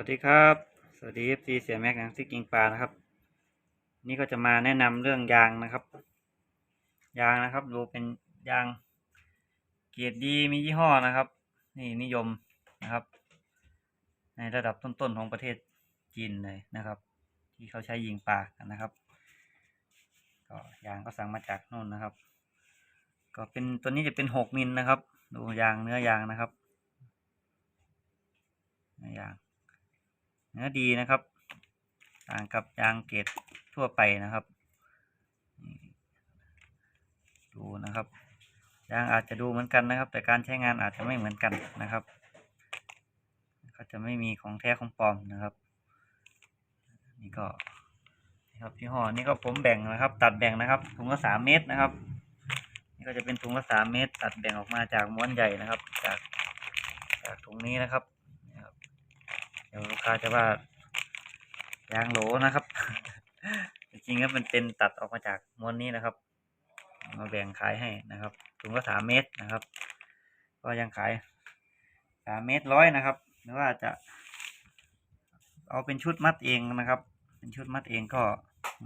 วัสดีครับ สวัสดีเอฟซีเสียแม็กนะซิกิงปลานะครับ นี่ก็จะมาแนะนำเรื่องยางนะครับ ยางนะครับ ดูเป็นยาง เกียรติดีมียี่ห้อนะครับ นี่นิยมนะครับ ในระดับต้นๆของประเทศจีนเลยนะครับ ที่เขาใช้ยิงปลากันนะครับ ก็ยางก็สั่งมาจากนู่นนะครับ ก็เป็นตัวนี้จะเป็นหกมิลนะครับ ดูยางเนื้อยางนะครับเนื้อยาง นื้อดีนะครับ ต่างกับยางเกรดทั่วไปนะครับ ดูนะครับ ยางอาจจะดูเหมือนกันนะครับ แต่การใช้งานอาจจะไม่เหมือนกันนะครับ ก็จะไม่มีของแท้ของปลอมนะครับ นี่ก็นี่ครับที่ห่อนี่ก็ผมแบ่งนะครับ ตัดแบ่งนะครับถุงละสามเมตรนะครับ นี่ก็จะเป็นถุงละสามเมตร ตัดแบ่งออกมาจากม้วนใหญ่นะครับ จากจากถุงนี้นะครับ เดี๋ยวลูกค้าจะว่ายางโหลนะครับ จริงๆแล้วมันเป็นตัดออกมาจากม้วนนี้นะครับ มาแบ่งขายให้นะครับถุงละสามเมตรนะครับ ก็ยังขายสามเมตรร้อยนะครับ หรือว่าจะเอาเป็นชุดมัดเองนะครับ เป็นชุดมัดเองก็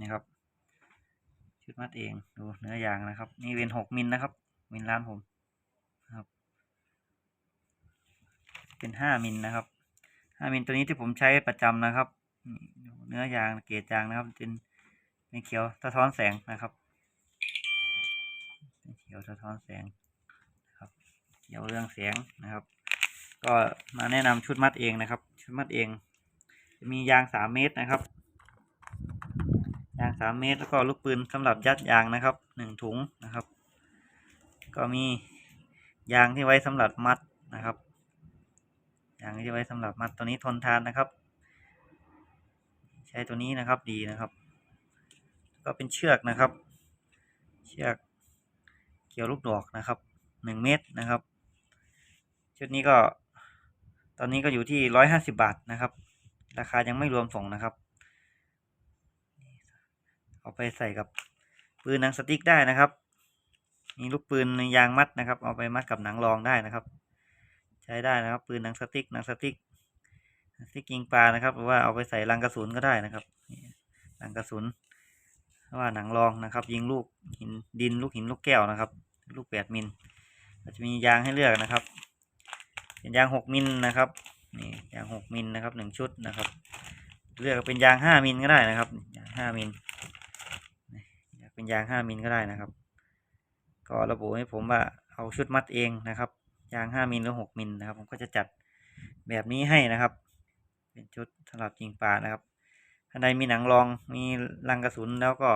นี่ครับ ชุดมัดเองดูเนื้อยางนะครับ นี่เป็นหกมิลนะครับ มิลร้านผมนะครับ เป็นห้ามิลนะครับ ห้ามิลตัวนี้ที่ผมใช้ประจำนะครับ เนื้อยางเกรดยางนะครับเป็นเป็นเขียวสะท้อนแสงนะครับเป็นเขียวสะท้อนแสงนะครับเขียวเรื่องแสงนะครับ ก็มาแนะนำชุดมัดเองนะครับ ชุดมัดเอง มียางสามเมตรนะครับ ยางสามเมตรแล้วก็ลูกปืนสำหรับยัดยางนะครับหนึ่งถุงนะครับ ก็มียางที่ไว้สำหรับมัดนะครับ ยางที่ไว้สำหรับมัดตัวนี้ทนทานนะครับ ใช้ตัวนี้นะครับดีนะครับ ก็เป็นเชือกนะครับ เชือกเกี่ยวลูกดอกนะครับหนึ่งเมตรนะครับ ชุดนี้ก็ตอนนี้ก็อยู่ที่ร้อยห้าสิบาทนะครับ ราคายังไม่รวมส่งนะครับเอาไปใส่กับปืนหนังสติ๊กได้นะครับ มีลูกปืนยางมัดนะครับ เอาไปมัดกับหนังรองได้นะครับ ใช้ได้นะครับ ปืนหนังสติ๊กหนังสติ๊กสติ๊กยิงปลานะครับ หรือว่าเอาไปใส่ลังกระสุนก็ได้นะครับลังกระสุนหรือว่าหนังรองนะครับ ยิงลูกหินดินลูกหินลูกแก้วนะครับ ลูกแปดมิลจะมียางให้เลือกนะครับเป็นยางหกมิลนะครับนี่ยางหกมิลนะครับหนึ่งชุดนะครับ เลือกเป็นยางห้ามิลก็ได้นะครับยางห้ามิลอยากเป็นยางห้ามิลก็ได้นะครับ ก็ระบุให้ผมว่าเอาชุดมัดเองนะครับ ยางห้ามิลหรือหกมิลนะครับ ผมก็จะจัดแบบนี้ให้นะครับ เป็นชุดสำหรับยิงปลานะครับข้าในมีหนังรองมีลังกระสุนแล้วก็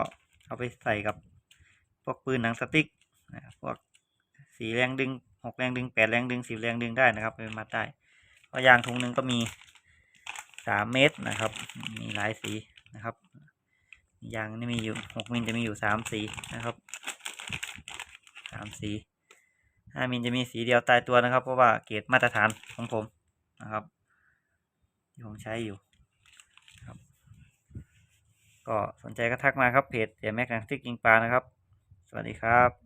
เอาไปใส่กับพวกปืนหนังสติ๊กนะพวกสีแรงดึงหกแรงดึงแปดแรงดึงสิบแรงดึงได้นะครับไปมัดได้เพราะยางถุงหนึ่งก็มีสามเมตรนะครับ มีหลายสีนะครับ ยางนี่มีอยู่หกมิลจะมีอยู่สามสีนะครับสามสี ห้ามิลจะมีสีเดียวตายตัวนะครับ เพราะว่าเกรดมาตรฐานของผมนะครับ ที่ผมใช้อยู่ครับก็สนใจก็ทักมาครับเพจเสียแม็กนังสติ๊กยิงปลานะครับ สวัสดีครับ